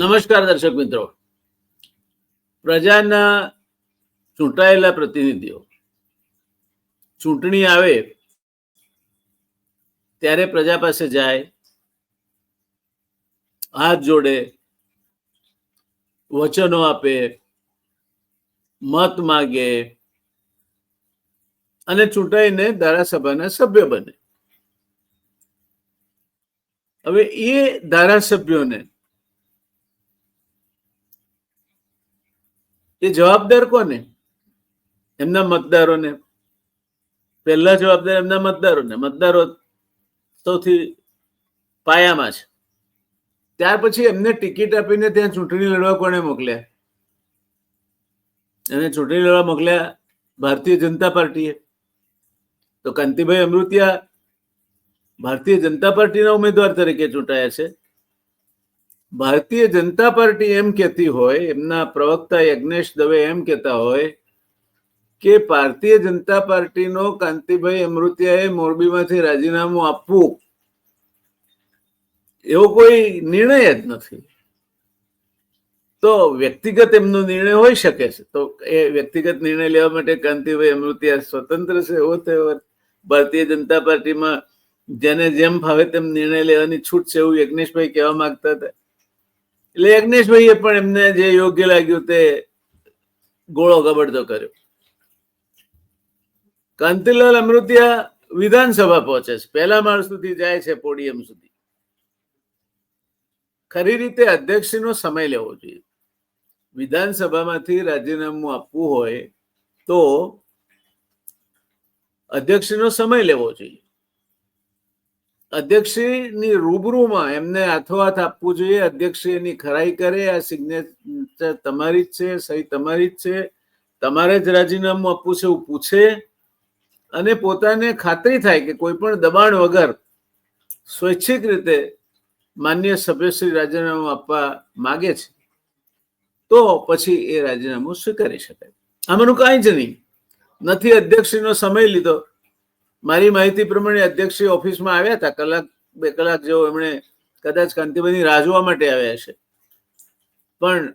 નમસ્કાર દર્શક મિત્રો. પ્રજાના ચૂંટાયેલા પ્રતિનિધિઓ. ચૂંટણી આવે ત્યારે પ્રજા પાસે જાય, હાથ જોડે, વચનો આપે, મત માગે, અને ચૂંટાઈને ધારાસભાના સભ્ય બને. હવે એ ધારાસભ્યોને એ જવાબદાર કોને? એમના મતદારોને. પહેલા જવાબદાર એમના મતદારોને. મતદારો સૌથી પાયામાં છે. ત્યાર પછી એમને ટિકિટ આપીને ત્યાં ચૂંટણી લડવા કોને મોકલ્યા? એને ચૂંટણી લડવા મોકલ્યા ભારતીય જનતા પાર્ટીએ. તો કાંતિભાઈ અમૃતિયા ભારતીય જનતા પાર્ટીના ઉમેદવાર તરીકે ચૂંટાયા છે. ભારતીય જનતા પાર્ટી એમ કહેતી હોય, એમના પ્રવક્તા યજ્ઞેશ દવે એમ કહેતા હોય કે ભારતીય જનતા પાર્ટીનો કાંતિભાઈ અમૃતિયાએ મોરબીમાંથી રાજીનામું આપવું, એવો કોઈ નિર્ણય જ નથી. તો વ્યક્તિગત એમનો નિર્ણય હોઈ શકે છે. તો એ વ્યક્તિગત નિર્ણય લેવા માટે કાંતિભાઈ અમૃતિયા સ્વતંત્ર છે એવો તહેવાર ભારતીય જનતા પાર્ટીમાં જેને જેમ ફાવે તેમ નિર્ણય લેવાની છૂટ છે એવું યજ્ઞેશભાઈ કહેવા માંગતા હતા. એટલે યજ્ઞેશભાઈએ પણ એમને જે યોગ્ય લાગ્યું તે ગોળો ગબડતો કર્યો. કાંતિલાલ અમૃતિયા વિધાનસભા પહોંચે છે. પહેલા માળ સુધી જાય છે પોડિયમ સુધી. ખરી રીતે અધ્યક્ષનો સમય લેવો જોઈએ. વિધાનસભામાંથી રાજીનામું આપવું હોય તો અધ્યક્ષનો સમય લેવો જોઈએ. અધ્યક્ષની રૂબરૂમાં એમને હાથોહાથ આપવું જોઈએ. અધ્યક્ષ એની ખરાઈ કરે, આ સિગ્નેચર તમારી જ છે, સહી તમારી જ છે. તમારે જ રાજીનામું આપવું છે એવું પૂછે અને પોતાને ખાતરી થાય કે કોઈ પણ દબાણ વગર સ્વૈચ્છિક રીતે માન્ય સભ્યશ્રી રાજીનામું આપવા માગે છે, તો પછી એ રાજીનામું સ્વીકારી શકાય. આમાંનું કાંઈ જ નહીં. નથી અધ્યક્ષનો સમય લીધો. મારી માહિતી પ્રમાણે અધ્યક્ષ ઓફિસમાં આવ્યા હતા. કલાક, બે કલાક જેવો એમણે કદાચ કાંતિભાઈની રાહ જોવા માટે આવ્યા છે પણ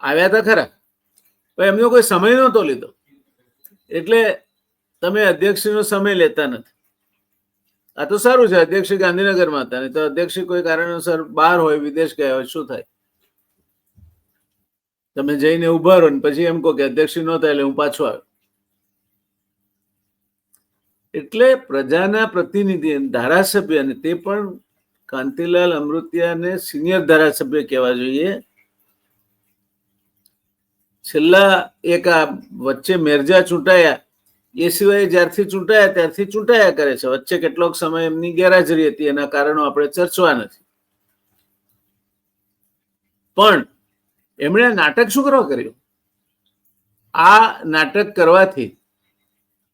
આવ્યા હતા ખરા. પણ એમનો કોઈ સમય નહોતો લીધો. એટલે તમે અધ્યક્ષનો સમય લેતા નથી. આ તો સારું છે, અધ્યક્ષ ગાંધીનગરમાં હતા. ને તો અધ્યક્ષ કોઈ કારણોસર બહાર હોય, વિદેશ ગયા હોય, શું થાય? તમે જઈને ઊભા રહો ને પછી એમ કહો કે અધ્યક્ષ નહોતા એટલે હું પાછો આવ્યો. એટલે પ્રજાના પ્રતિનિધિ ધારાસભ્ય અને તે પણ કાંતિલાલ અમૃતિયાને સિનિયર ધારાસભ્ય કહેવા જોઈએ. છેલ્લા એક આ વચ્ચે મેરજા ચૂંટાયા, એ સિવાય જ્યારથી ચૂંટાયા ત્યારથી ચૂંટાયા કરે છે. વચ્ચે કેટલોક સમય એમની ગેરહાજરી હતી, એના કારણો આપણે ચર્ચવા નથી. પણ એમણે નાટક શું કરવા કર્યું? આ નાટક કરવાથી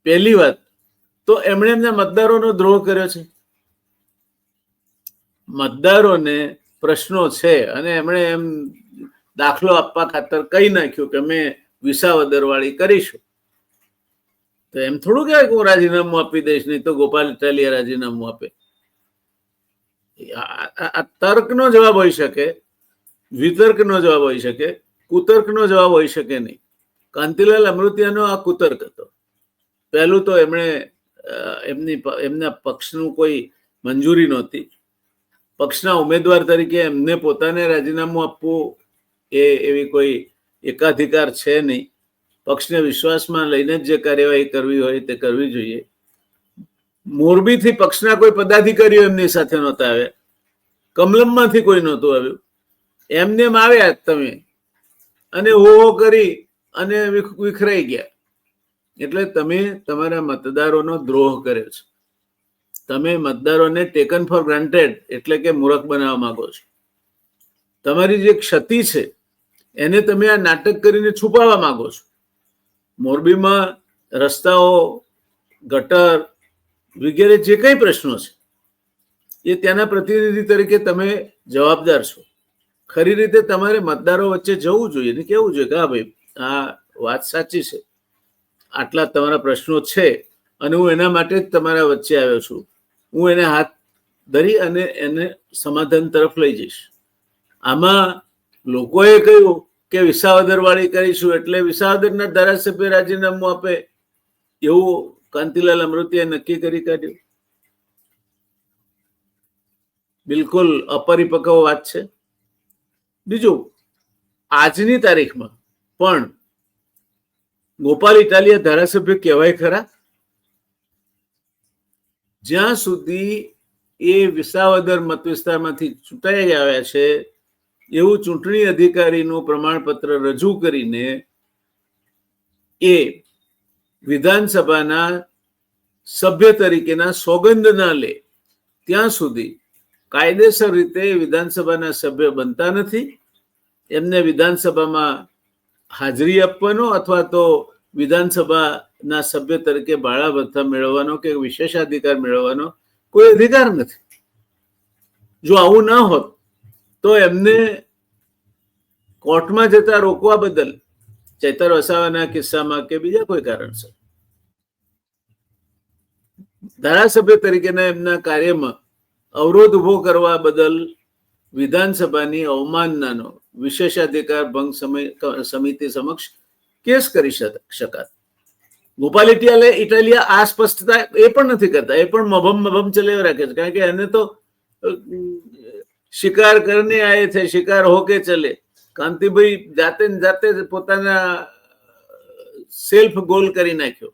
પહેલી વાત તો એમણે એમના મતદારોનો દ્રોહ કર્યો છે. મતદારોને પ્રશ્નો છે અને એમણે એમ દાખલો આપવા ખાતર કહી નાખ્યું કે અમે વિસાવદર વાળી કરીશું. તો એમ થોડું કે હું રાજીનામું આપી દઈશ, નહીં તો ગોપાલ ઇટાલિયા રાજીનામું આપે. આ તર્કનો જવાબ હોઈ શકે, વિતર્કનો જવાબ હોઈ શકે, કુતર્કનો જવાબ હોઈ શકે નહીં. કાંતિલાલ અમૃતિયાનો આ કુતર્ક હતો. પહેલું તો એમણે એમની એમના પક્ષનું કોઈ મંજૂરી નહોતી. પક્ષના ઉમેદવાર તરીકે એમને પોતાને રાજીનામું આપવું એ એવી કોઈ એકાધિકાર છે નહીં. પક્ષને વિશ્વાસમાં લઈને જ જે કાર્યવાહી કરવી હોય તે કરવી જોઈએ. મોરબીથી પક્ષના કોઈ પદાધિકારીઓ એમની સાથે નહોતા આવ્યા. કમલમમાંથી કોઈ નહોતું આવ્યું. એમને આવ્યા તમે. અને હો કરી અને વિખરાઈ ગયા. એટલે તમે તમારા મતદારોનો દ્રોહ કર્યો છે. તમે મતદારોને ટેકન ફોર ગ્રાન્ટેડ એટલે કે મૂર્ખ બનાવવા માંગો છો. તમારી જે ક્ષતિ છે, એને તમે આ નાટક કરીને છુપાવવા માંગો છો. મોરબીમાં રસ્તાઓ, ગટર વગેરે જે કંઈ પ્રશ્નો છે, એ ત્યાંના પ્રતિનિધિ તરીકે તમે જવાબદાર છો. ખરી રીતે તમારે મતદારો વચ્ચે જવું જોઈએ ને કેવું જોઈએ કે હા ભાઈ, આ વાત સાચી છે. આટલા તમારા પ્રશ્નો છે અને હું એના માટે જ તમારા વચ્ચે આવ્યો છું. હું એને હાથ ધરી અને એને સમાધાન તરફ લઈ જઈશ. આમાં લોકોએ કહ્યું કે વિસાવદરવાળી કરીશું એટલે વિસાવદરના ધારાસભ્ય રાજીનામું આપે એવું કાંતિલાલ અમૃતિએ નક્કી કરી કાઢ્યું. બિલકુલ અપરિપક્વ વાત છે. બીજું, આજની તારીખમાં પણ ગોપાલ ઇટાલિયા ધારાસભ્ય કહેવાય ખરા? જ્યાં સુધી એ વિસાવદર મત વિસ્તારમાંથી ચૂંટાઈ આવ્યા છે, એવું ચૂંટણી અધિકારીનું પ્રમાણપત્ર રજૂ કરીને એ વિધાનસભાના સભ્ય તરીકેના સોગંદ ના લે. ત્યાં સુધી કાયદેસર રીતે વિધાનસભાના સભ્ય બનતા નથી. એમને વિધાનસભામાં હાજરી આપવાનો અથવા તો વિધાનસભાના સભ્ય તરીકે ભાડા ભથ્થા મેળવવાનો કે વિશેષાધિકાર મેળવવાનો કોઈ અધિકાર નથી. જો આવું ના હોત, તો એમને કોર્ટમાં જતા રોકવા બદલ ચેતર વસાવાના કિસ્સામાં કે બીજા કોઈ કારણસર. ધારાસભ્ય તરીકેના એમના કાર્યમાં અવરોધ ઊભો કરવા બદલ વિધાનસભાની અવમાનનાનો વિશેષાધિકાર, ભંગ સમિતિ સમક્ષ કેસ કરી શકાત. ગોપાલિટિયાલે ઇટાલે ઇટાલિયા આ સ્પષ્ટતા એ પણ નથી કરતા. એ પણ મભમ મભમ ચલાવી રાખે છે. કારણ કે એને તો શિકાર કરને આયે છે, શિકાર હોકે ચલે. કાંતિભાઈ જાતે જાતે જ પોતાના સેલ્ફ ગોલ કરી નાખ્યો.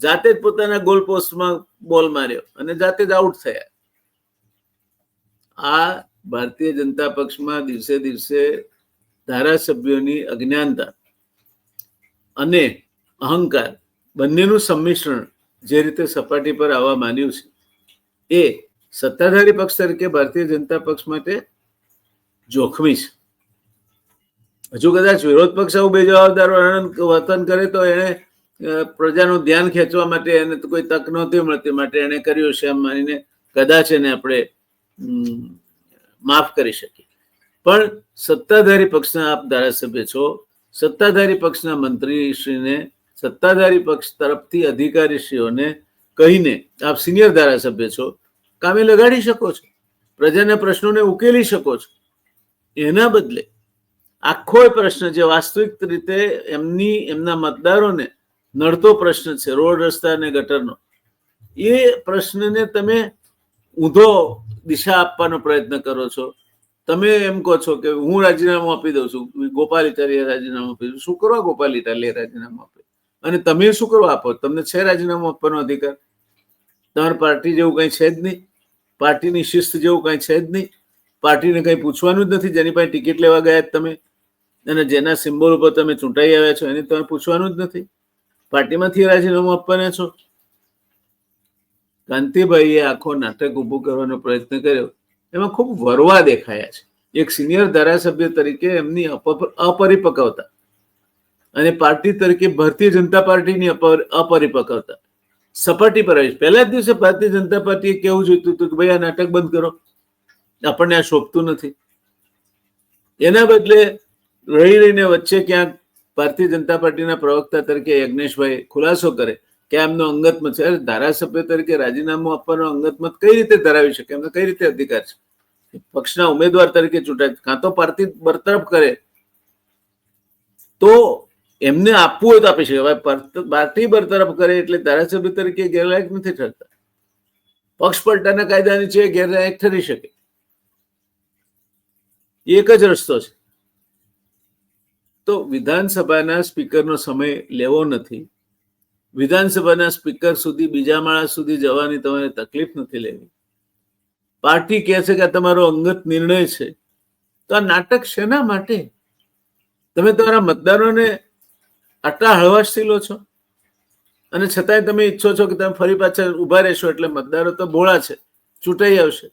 જાતે જ પોતાના ગોલ પોસ્ટમાં બોલ માર્યો અને જાતે જ આઉટ થયા. આ ભારતીય જનતા પક્ષમાં દિવસે દિવસે ધારાસભ્યોની અજ્ઞાનતા અને અહંકાર બંનેનું સંમિશ્રણ જે રીતે સપાટી પર આવવા માંડ્યું છે, એ સત્તાધારી પક્ષ તરીકે ભારતીય જનતા પક્ષ માટે જોખમી છે. હજુ કદાચ વિરોધ પક્ષ આવું બેજવાબદાર વર્તન કરે તો એને પ્રજાનું ધ્યાન ખેંચવા માટે એને તો કોઈ તક નહોતી મળતી, માટે એને કર્યું છે એમ માનીને કદાચ એને આપણે માફ કરી શકીએ. પણ સત્તાધારી પક્ષના આપ ધારાસભ્ય છો. સત્તાધારી પક્ષના મંત્રીશ્રીને, સત્તાધારી પક્ષ તરફથી અધિકારીશ્રીઓને કહીને આપ સિનિયર ધારાસભ્ય છો. કામે લગાડી શકો છો. પ્રજાના પ્રશ્નોને ઉકેલી શકો છો. એના બદલે આખો પ્રશ્ન જે વાસ્તવિક રીતે એમની, એમના મતદારોને નડતો પ્રશ્ન છે, રોડ રસ્તા અને ગટરનો, એ પ્રશ્નને તમે ઊંધો દિશા આપવાનો પ્રયત્ન કરો છો. તમે એમ કહો છો કે હું રાજીનામું આપી દઉં છું, ગોપાલ ઇટાલિયા રાજીનામું આપી દઉં શું કરવા ગોપાલ ઇટાલિયા રાજીનામું આપે અને તમે શું કરવા આપો? તમને છે રાજીનામું આપવાનો અધિકાર? તમારી પાર્ટી જેવું કંઈ છે જ નહીં. પાર્ટીની શિસ્ત જેવું કંઈ છે જ નહીં. પાર્ટીને કંઈ પૂછવાનું જ નથી. જેની પાસે ટિકિટ લેવા ગયા તમે. અને જેના સિમ્બોલ ઉપર તમે ચૂંટાઈ આવ્યા છો, એને તમે પૂછવાનું જ નથી. પાર્ટીમાંથી રાજીનામું આપવાના છો? કાંતિભાઈએ આખો નાટક ઊભું કરવાનો પ્રયત્ન કર્યો. એમાં ખૂબ વરવા દેખાયા છે. એક સિનિયર ધારાસભ્ય તરીકે એમની અપરિપક્વતા અને પાર્ટી તરીકે ભારતીય જનતા પાર્ટીની અપરિપક્વતા. સપાટી પર આવી પહેલા જ દિવસે ભારતીય જનતા પાર્ટીએ કેવું જોઈતું હતું કે ભાઈ આ નાટક બંધ કરો. આપણને આ શોભતું નથી. એના બદલે રહી રહીને વચ્ચે ક્યાંક ભારતીય જનતા પાર્ટીના પ્રવક્તા તરીકે યજ્ઞેશભાઈ ખુલાસો કરે કે એમનો અંગત મત છે. ધારાસભ્ય તરીકે રાજીનામું આપવાનો અંગત મત કઈ રીતે ધરાવી શકે? એમને કઈ રીતે અધિકાર છે? પક્ષના ઉમેદવાર તરીકે ચૂંટાય. કાં તો પાર્ટી બરતરફ કરે, તો એમને આપવું હોય તો આપી શકે. પાર્ટી બરતરફ કરે એટલે ધારાસભ્ય તરીકે ગેરલાયક નથી ઠરતા. પક્ષ પલટાના કાયદા નીચે ગેરલાયક ઠરી શકે. એક જ રસ્તો છે. તો વિધાનસભાના સ્પીકરનો સમય લેવો નથી. વિધાનસભાના સ્પીકર સુધી, બીજા માળા સુધી જવાની તમારે તકલીફ નથી લેવી. પાર્ટી કહે છે કે આ તમારો અંગત નિર્ણય છે. તો આ નાટક શેના માટે? તમે તમારા મતદારોને આટલા હળવાશથી લો છો? અને છતાંય તમે ઈચ્છો છો કે તમે ફરી પાછા ઊભા રહેશો એટલે મતદારો તો ભોળા છે, ચૂંટાઈ આવશે.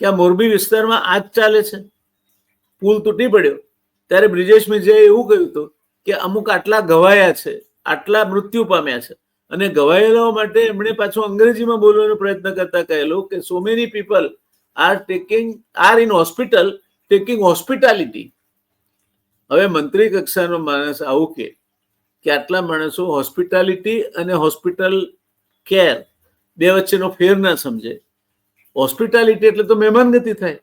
કે આ મોરબી વિસ્તારમાં આ જ ચાલે છે? પુલ તૂટી પડ્યો. ત્યારે બ્રિજેશ મિર્જાએ એવું કહ્યું હતું કે અમુક આટલા ઘવાયા છે, આટલા મૃત્યુ પામ્યા છે. અને ગવાયેલાઓ માટે એમણે પાછો અંગ્રેજીમાં બોલવાનો પ્રયત્ન કરતા કહેલું કે so many people are taking are in hospital taking hospitality હવે મંત્રી કક્ષાનો માણસ આવું કે કે આટલા માણસો હોસ્પિટાલિટી અને હોસ્પિટલ કેર બે વચ્ચેનો ફેર ના સમજે. હોસ્પિટાલિટી એટલે તો મહેમાનગતિ થાય.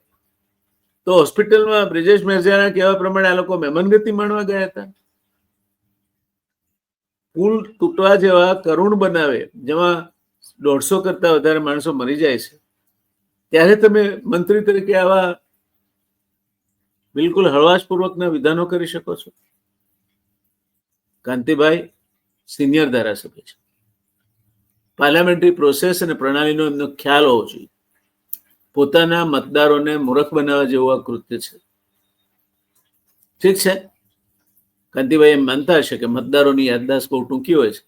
તો હોસ્પિટલમાં બ્રિજેશ મેરજાના કહેવા પ્રમાણે આ લોકો મહેમાનગતિ માણવા ગયા હતા. પુલ તૂટવા જેવા કરુણ બનાવે, જેમાં દોઢસો કરતા વધારે માણસો મરી જાય છે. ત્યારે તમે મંત્રી તરીકે આવા બિલકુલ હળવાશપૂર્વકના વિધાનો કરી શકો છો? કાંતિભાઈ સિનિયર ધારાસભ્ય છે. પાર્લામેન્ટરી પ્રોસેસ અને પ્રણાલીનો એમનો ખ્યાલ હોવો જોઈએ. પોતાના મતદારોને મૂર્ખ બનાવવા જેવું આ કૃત્ય છે. ઠીક છે? કાંતિભાઈ એમ માનતા હશે કે મતદારોની યાદદાસ્ત બહુ ટૂંકી હોય છે.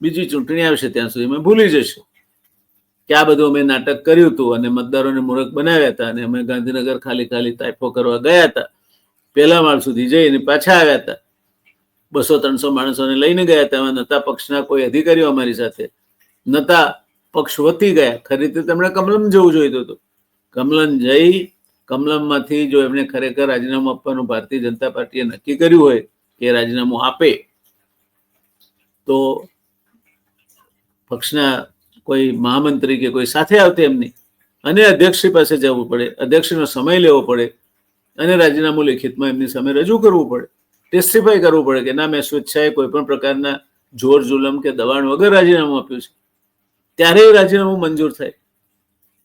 બીજી ચૂંટણી આવશે ત્યાં સુધી અમે ભૂલી જશે કે આ બધું અમે નાટક કર્યું હતું અને મતદારોને મૂર્ખ બનાવ્યા હતા અને અમે ગાંધીનગર ખાલી ખાલી તાઇફો કરવા ગયા હતા. પહેલા માળ સુધી જઈને પાછા આવ્યા હતા. બસો ત્રણસો માણસોને લઈને ગયા હતા. નતા પક્ષના કોઈ અધિકારીઓ અમારી સાથે. નતા પક્ષ વતી ગયા. ખરી રીતે તેમણે કમલમ જવું જોઈતું હતું. કમલમ જઈ, કમલમમાંથી જો એમણે ખરેખર રાજીનામું આપવાનું ભારતીય જનતા પાર્ટીએ નક્કી કર્યું હોય કે રાજીનામું આપે, તો પક્ષના કોઈ મહામંત્રી કે કોઈ સાથે આવતે એમની, અને અધ્યક્ષશ્રી પાસે જવું પડે, અધ્યક્ષનો સમય લેવો પડે, અને રાજીનામું લેખિતમાં એમની સામે રજૂ કરવું પડે ટેસ્ટિફાઈ કરવું પડે કે ના, મેં સ્વેચ્છાએ કોઈ પણ પ્રકારના જોર જુલમ કે દબાણ વગર રાજીનામું આપ્યું છે. ત્યારે એ રાજીનામું મંજૂર થાય.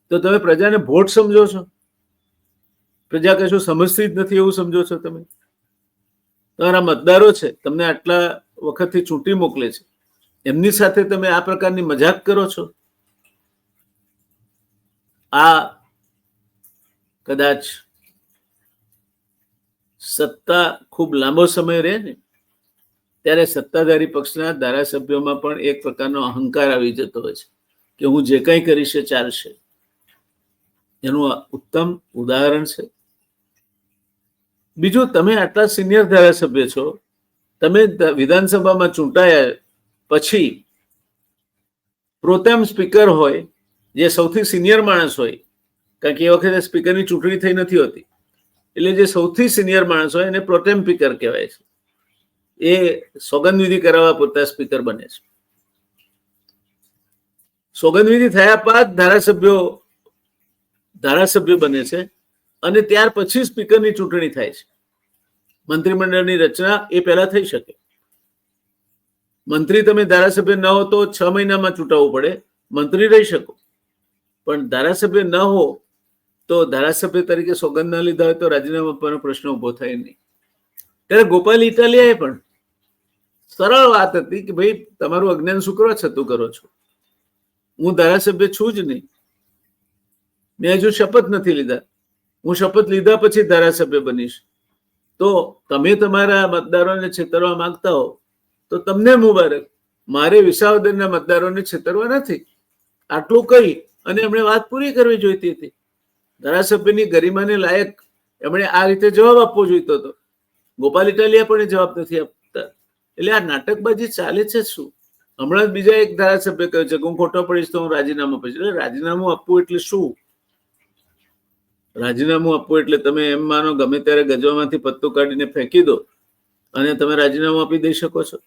તો તમે પ્રજાને ભોટ સમજો છો? પ્રજા કશું સમજતી જ નથી એવું સમજો છો તમે? તમારા મતદારો છે, તમને આટલા વખતથી ચૂંટી મોકલે છે, એમની સાથે તમે આ પ્રકારની મજાક કરો છો? આ કદાચ સત્તા ખૂબ લાંબો સમય રહે ને, ત્યારે સત્તાધારી પક્ષના ધારાસભ્યોમાં પણ એક પ્રકારનો અહંકાર આવી જતો હોય છે, કે હું જે કંઈ કરીશ એ ચાલશે. એનું ઉત્તમ ઉદાહરણ છે. બીજું, તમે આટલા સિનિયર ધારાસભ્ય છો, તમે વિધાનસભામાં ચૂંટાયા પછી પ્રોટેમ સ્પીકર હોય, જે સૌથી સિનિયર માણસ હોય, કારણ કે એ વખતે સ્પીકરની ચૂંટણી થઈ નથી હોતી, એટલે જે સૌથી સિનિયર માણસ હોય એને પ્રોટેમ સ્પીકર કહેવાય છે. એ સોગંદવિધિ કરાવવા પૂરતા સ્પીકર બને છે. સોગંદવિધિ થયા બાદ ધારાસભ્યો, ધારાસભ્ય બને છે. અને ત્યાર પછી સ્પીકરની ચૂંટણી થાય છે. મંત્રીમંડળની રચના એ પહેલા થઈ શકે. મંત્રી તમે ધારાસભ્ય ન હો તો છ મહિનામાં ચૂંટાવવું પડે. મંત્રી રહી શકો. પણ ધારાસભ્ય ન હો તો ધારાસભ્ય તરીકે સોગંદ ન લીધા હોય તો રાજીનામા આપવાનો પ્રશ્ન ઊભો થાય નહીં. ત્યારે ગોપાલ ઇટાલિયાએ પણ સરળ વાત હતી કે ભાઈ, તમારું અજ્ઞાન શું કરવા છતું કરો છો. હું ધારાસભ્ય છું જ નહીં. મેં હજુ શપથ નથી લીધા. હું શપથ લીધા પછી ધારાસભ્ય બનીશ. તો તમે તમારા મતદારોને છેતરવા માંગતા હો, તો તમને મુબારક. મારે વિસાવદનના મતદારોને છેતરવા નથી. આટલું કહી અને એમણે વાત પૂરી કરવી જોઈતી હતી. ધારાસભ્યની ગરિમાને લાયક એમણે આ રીતે જવાબ આપવો જોઈતો હતો. ગોપાલ ઇટાલિયા પણ જવાબ નથી આપતા. એટલે આ નાટકબાજી ચાલે છે શું? હમણાં બીજા એક ધારાસભ્ય કહ્યું છે કે હું ખોટો પડીશ તો હું રાજીનામું આપીશ. એટલે રાજીનામું આપવું એટલે શું? રાજીનામું આપવું એટલે તમે એમ માનો ગમે ત્યારે ગજવામાંથી પત્તું કાઢીને ફેંકી દો અને તમે રાજીનામું આપી દઈ શકો છો.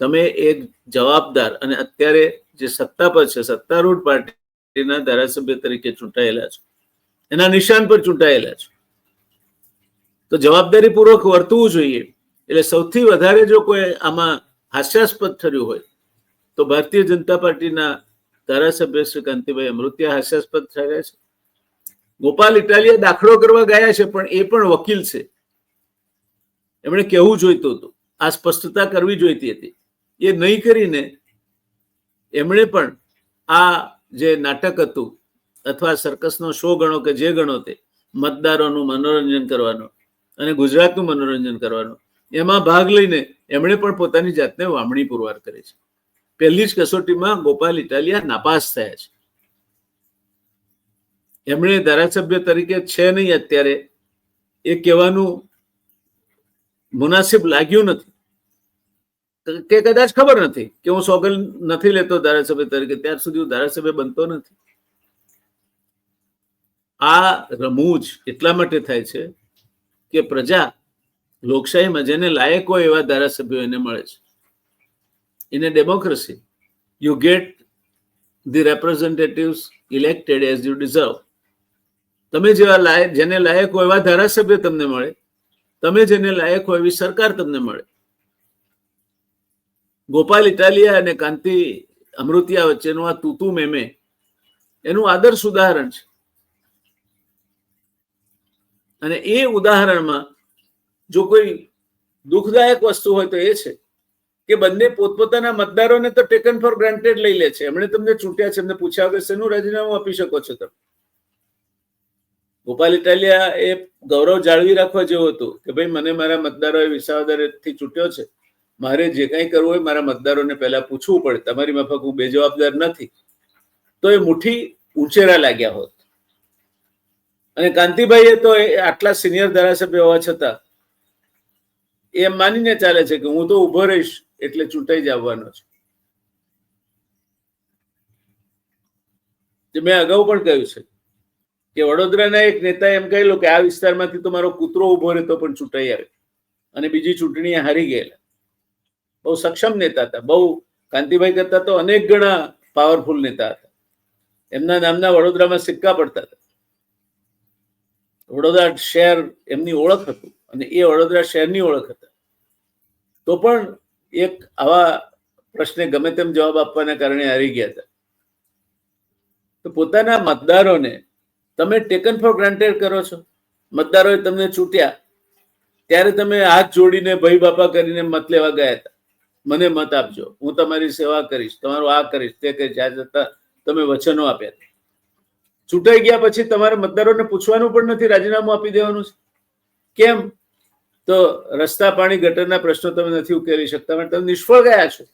તમે એક જવાબદાર અને અત્યારે જે સત્તા પર છે, સત્તારૂઢ પાર્ટીના ધારાસભ્ય તરીકે ચૂંટાયેલા છો. એના નિશાન પર ચૂંટાયેલા છો. તો જવાબદારીપૂર્વક વર્તવું જોઈએ. એટલે સૌથી વધારે જો કોઈ આમાં હાસ્યાસ્પદ ઠર્યું હોય, તો ભારતીય જનતા પાર્ટીના ધારાસભ્ય શ્રી કાંતિભાઈ અમૃત્યા હાસ્યાસ્પદ ઠર્યા છે. ગોપાલ ઇટાલિયા દાખલો કરવા ગયા છે, પણ એ પણ વકીલ છે. એમણે કહેવું જોઈતું હતું. આ સ્પષ્ટતા કરવી જોઈતી હતી. એ નહીં કરીને એમણે પણ આ જે નાટક હતું, અથવા સર્કસનો શો ગણો કે જે ગણો તે, મતદારોનું મનોરંજન કરવાનો અને ગુજરાતનું મનોરંજન કરવાનો, એમાં ભાગ લઈને એમણે પણ પોતાની જાતને વામણી પુરવાર કરી છે. પહેલી જ કસોટીમાં ગોપાલ ઇટાલિયા નાપાસ થયા છે. એમણે ધારાસભ્ય તરીકે છે નહીં અત્યારે. એ કહેવાનું મુનાસિબ લાગ્યું નથી. કે કદાચ ખબર નથી કે હું સોગલ નથી લેતો ધારાસભ્ય તરીકે, ત્યાર સુધી હું ધારાસભ્ય બનતો નથી. આ રમૂજ એટલા માટે થાય છે કે પ્રજા લોકશાહીમાં જેને લાયક હોય એવા ધારાસભ્યો એને મળે છે. In a democracy you get the representatives elected as you deserve. તમે જેવા લાયક, જેને લાયક હોય એવા ધારાસભ્ય તમને મળે. તમે જેને લાયક હોય એવી સરકાર તમને મળે. ગોપાલ ઇટાલિયા અને કાંતિ અમૃતિયા વચ્ચેનું આ તૂતુ મેમે, એનું આદર્શ ઉદાહરણ છે. અને એ ઉદાહરણમાં જો કોઈ દુઃખદાયક વસ્તુ હોય તો એ છે કે બંને પોતપોતાના મતદારોને તો ટેકન ફોર ગ્રાન્ટેડ લઈ લે છે. એમણે તમને ચૂંટ્યા છે, એમને પૂછ્યા વગર શેનું રાજીનામું આપી શકો છો તમે? ગોપાલ ઇટાલિયા એ ગૌરવ જાળવી રાખવા જેવું હતું કે ભાઈ મને મારા મતદારોએ વિસાવદરથી ચૂંટ્યો છે. મારે જે કંઈ કરવું હોય મારા મતદારોને પહેલા પૂછવું પડે. તમારી માફક હું બેજવાબદાર નથી. તો એ મુઠ્ઠી ઉંચેરા લાગ્યા હોત. અને કાંતિભાઈએ તો એ આટલા સિનિયર ધારાસભ્ય હોવા છતાં એ માનીને ચાલે છે કે હું તો ઊભો રહીશ એટલે ચૂંટાઈ જ આવવાનો છું. મેં અગાઉ પણ કહ્યું છે. કે વડોદરાના એક નેતાએ એમ કહેલું કે આ વિસ્તારમાંથી તો મારો કૂતરો ઊભો રહેતો પણ ચૂંટાઈ આવે. અને બીજી ચૂંટણી હારી ગયેલા. બહુ સક્ષમ નેતા હતા. બહુ કાંતિભાઈ કરતા તો અનેક ગણા પાવરફુલ નેતા હતા. એમના નામના વડોદરામાં સિક્કા પડતા હતા. વડોદરા શહેર એમની ઓળખ હતું અને એ વડોદરા શહેરની ઓળખ હતા. તો પણ એક આવા પ્રશ્ને ગમે તેમ જવાબ આપવાના કારણે હારી ગયા હતા. તો પોતાના મતદારોને તમે ટેકન ફોર ગ્રાન્ટેડ કરો છો. મતદારોએ તમને ચૂંટ્યા ત્યારે તમે હાથ જોડીને ભાઈ બાપા કરીને મત લેવા ગયા હતા. મને મત આપજો. હું તમારી સેવા કરીશ. તમારું આ કરીશ. તે કરીશ આ જતા તમે વચનો આપ્યા હતા. ચૂંટાઈ ગયા પછી તમારે મતદારોને પૂછવાનું પણ નથી. રાજીનામું આપી દેવાનું છે. કેમ? તો રસ્તા પાણી ગટરના પ્રશ્નો તમે નથી ઉકેલી શકતા. તમે નિષ્ફળ ગયા છો.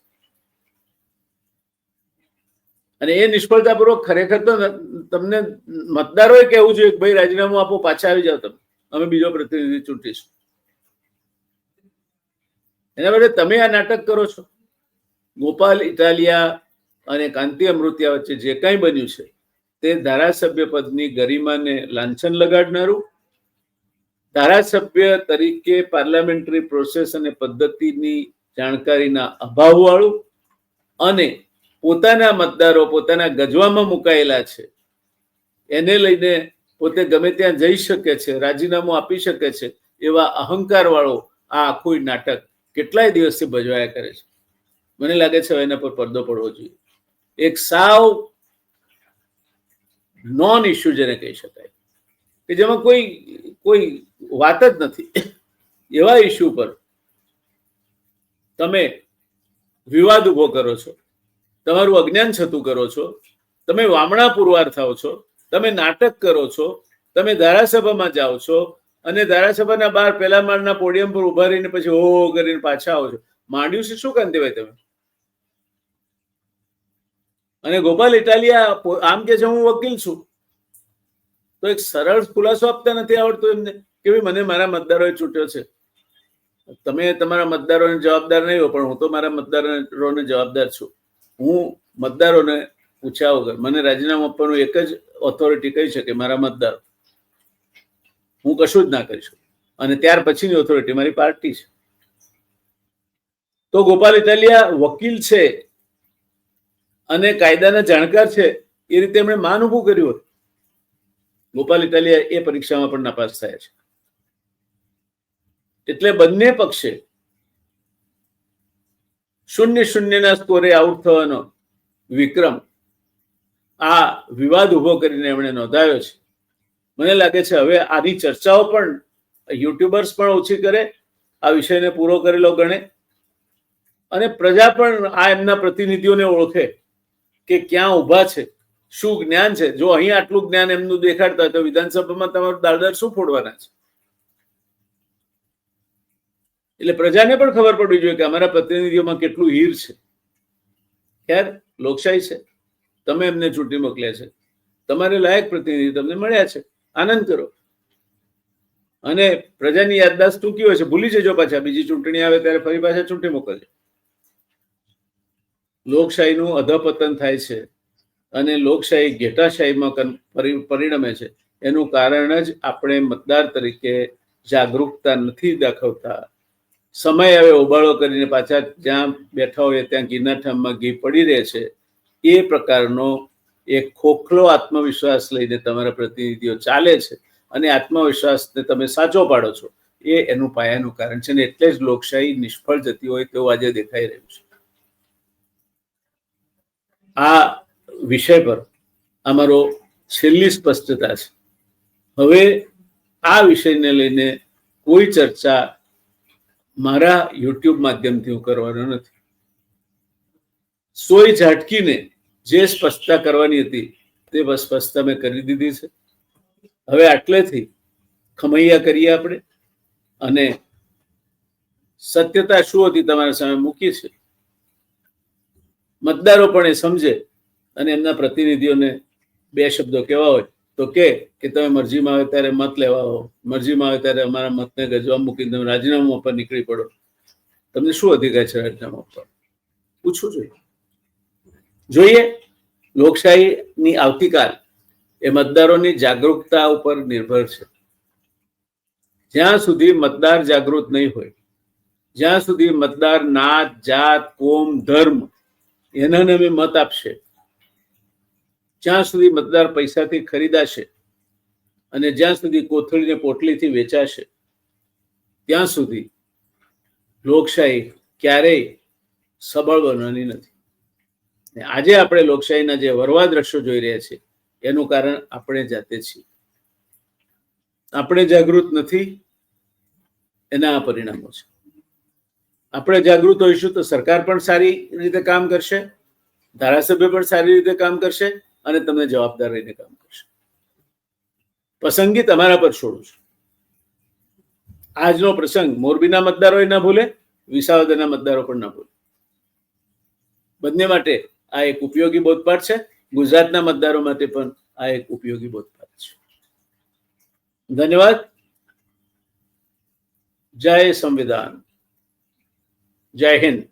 અને એ નિષ્ફળતાપૂર્વક ખરેખર તો તમને મતદારોએ કહેવું જોઈએ કે ભાઈ, રાજીનામું આપો, પાછા આવી જાઓ તમે. અમે બીજો પ્રતિનિધિ ચૂંટીશું. એના બદલે તમે આ નાટક કરો છો. ગોપાલ, ઇટાલિયા અને કાંતિ અમૃતિયા વચ્ચે જે કંઈ બન્યું છે, તે ધારાસભ્ય પદની ગરિમાને લાંછન લગાડનારું. ધારાસભ્ય તરીકે પાર્લામેન્ટરી પ્રોસેસ અને પદ્ધતિની જાણકારીના અભાવવાળું અને પોતાના મતદારો પોતાના ગજવામાં મુકાયેલા છે. એને લઈને પોતે ગમે ત્યાં જઈ શકે છે, રાજીનામું આપી શકે છે, એવા અહંકાર વાળો આ આખું નાટક કેટલાય દિવસથી ભજવાયા કરે છે. મને લાગે છે હવે એના પર પડદો પડવો જોઈએ. એક સાવ નોન ઇસ્યુ જેને કહી શકાય. કે જેમાં કોઈ કોઈ વાત જ નથી. એવા ઇસ્યુ પર તમે વિવાદ ઊભો કરો છો. તમારું અજ્ઞાન છતું કરો છો, તમે વામણા પુરવાર થાઓ છો, તમે નાટક કરો છો, તમે ધારાસભામાં જાઓ છો, અને ધારાસભાના બહાર પહેલા માળના પોડિયમ પર ઊભા રહીને પછી હો કરીને પાછા આવો છો. માંડ્યું છે શું કાંતિભાઈ તમે? અને ગોપાલ, ઇટાલિયા આમ કે છે હું વકીલ છું. તો એક સરળ ખુલાસો આપતા નથી આવડતો એમને, કે ભાઈ મને મારા મતદારોએ ચૂંટ્યો છે. તમે તમારા મતદારોને જવાબદાર નહીં હો, પણ હું તો મારા મતદારોને જવાબદાર છું. હું મતદારોને પૂછ્યા વગર, મને રાજીનામું આપવાનું એક જ ઓથોરિટી કહી શકે, મારા મતદારો. હું કશું જ ના કરી શકું. અને ત્યાર પછીની ઓથોરિટી મારી પાર્ટી છે. તો ગોપાલ ઇટાલિયા વકીલ છે અને કાયદાના જાણકાર છે, એ રીતે એમણે માન ઉભું કર્યું હતું ગોપાલ ઇટાલિયા એ પરીક્ષામાં પણ નાપાસ થયા છે. એટલે બંને પક્ષે શૂન્ય શૂન્યના સ્કોરે આઉટ થવાનો વિક્રમ આ વિવાદ ઊભો કરીને એમણે નોંધાયો છે. મને લાગે છે હવે આની ચર્ચાઓ પણ યુટ્યુબર્સ પણ ઓછી કરે, આ વિષયને પૂરો કરેલો ગણે. અને પ્રજા પણ આ એમના પ્રતિનિધિઓને ઓળખે કે ક્યાં ઊભા છે, શું જ્ઞાન છે. જો અહીં આટલું જ્ઞાન એમનું દેખાડતા તો વિધાનસભામાં તમારું દાળદાર શું ફોડવાના છે? એટલે પ્રજાને પણ ખબર પડવી જોઈએ કે અમારા પ્રતિનિધિઓમાં કેટલું હીર છે. ખેર, લોકશાહી છે. તમે એમને ચૂંટી મોકલ્યા છે. તમારે લાયક પ્રતિનિધિ તમને મળ્યા છે. આનંદ કરો. અને પ્રજાની યાદદાસ્ત ટૂંકી હોય છે. ભૂલી જજો પાછા. બીજી ચૂંટણી આવે ત્યારે ફરી પાછા ચૂંટી મોકલજો. લોકશાહીનું અધપતન થાય છે અને લોકશાહી ઘેટાશાહીમાં પરિણમે છે. એનું કારણ જ આપણે મતદાર તરીકે જાગૃતતા નથી દાખવતા. સમય હવે ઓબાળો કરીને પાછા જ્યાં બેઠા હોય ત્યાં ઘીના ઠામમાં ઘી પડી રહે છે, એ પ્રકારનો એક ખોખલો આત્મવિશ્વાસ લઈને તમારા પ્રતિનિધિઓ ચાલે છે અને આત્મવિશ્વાસને તમે સાચો પાડો છો. એ એનું પાયાનું કારણ છે ને એટલે જ લોકશાહી નિષ્ફળ જતી હોય તેવું આજે દેખાઈ રહ્યું છે. આ વિષય પર અમારો છેલ્લી સ્પષ્ટતા છે. હવે આ વિષયને લઈને કોઈ ચર્ચા મારા યુટ્યુબ માધ્યમથી હું કરવાનો નથી. સોય ઝાટકીને જે સ્પષ્ટતા કરવાની હતી તે સ્પષ્ટતા મેં કરી દીધી છે. હવે આટલેથી ખમૈયા કરીએ આપણે અને સત્યતા શું હતી તમારા સામે મૂકી છે? મતદારો પણ એ સમજે અને એમના પ્રતિનિધિઓને બે શબ્દો કેવા હોય તો કે કે તમે મરજીમાં આવે ત્યારે મત લેવા આવો મરજીમાં આવે ત્યારે અમારા મતને ગજવા મૂકીને તમે રાજીનામું આપવા નીકળી પડો. તમને શું અધિકાર છે રાજીનામું આપવા પૂછવું જોઈએ. જોઈએ, લોકશાહીની આવતીકાલ એ મતદારોની જાગૃતતા ઉપર નિર્ભર છે. જ્યાં સુધી મતદાર જાગૃત નહીં હોય, જ્યાં સુધી મતદાર નાત, જાત, કોમ, ધર્મ એના અમે મત આપશે જ્યાં સુધી મતદાર પૈસાથી ખરીદાશે અને જ્યાં સુધી કોથળીને પોટલીથી વેચાશે, ત્યાં સુધી લોકશાહી ક્યારેય સબળ બનવાની નથી. આજે આપણે લોકશાહીના જે વરવા દ્રશ્યો જોઈ રહ્યા છીએ, એનું કારણ આપણે જાતે છીએ. આપણે જાગૃત નથી, એના આ પરિણામો છે. આપણે જાગૃત હોઈશું તો સરકાર પણ સારી રીતે કામ કરશે, ધારાસભ્ય પણ સારી રીતે કામ કરશે અને તમને જવાબદાર રહીને કામ કરશે. પસંદગી તમારા પર છોડું છું. આજનો પ્રસંગ મોરબીના મતદારોએ ના ભૂલે, વિસાવદરના મતદારો પણ ના ભૂલે. બંને માટે આ એક ઉપયોગી બોધપાઠ છે. ગુજરાતના મતદારો માટે પણ આ એક ઉપયોગી બોધપાઠ છે. ધન્યવાદ. જય સંવિધાન. જય હિન્દ.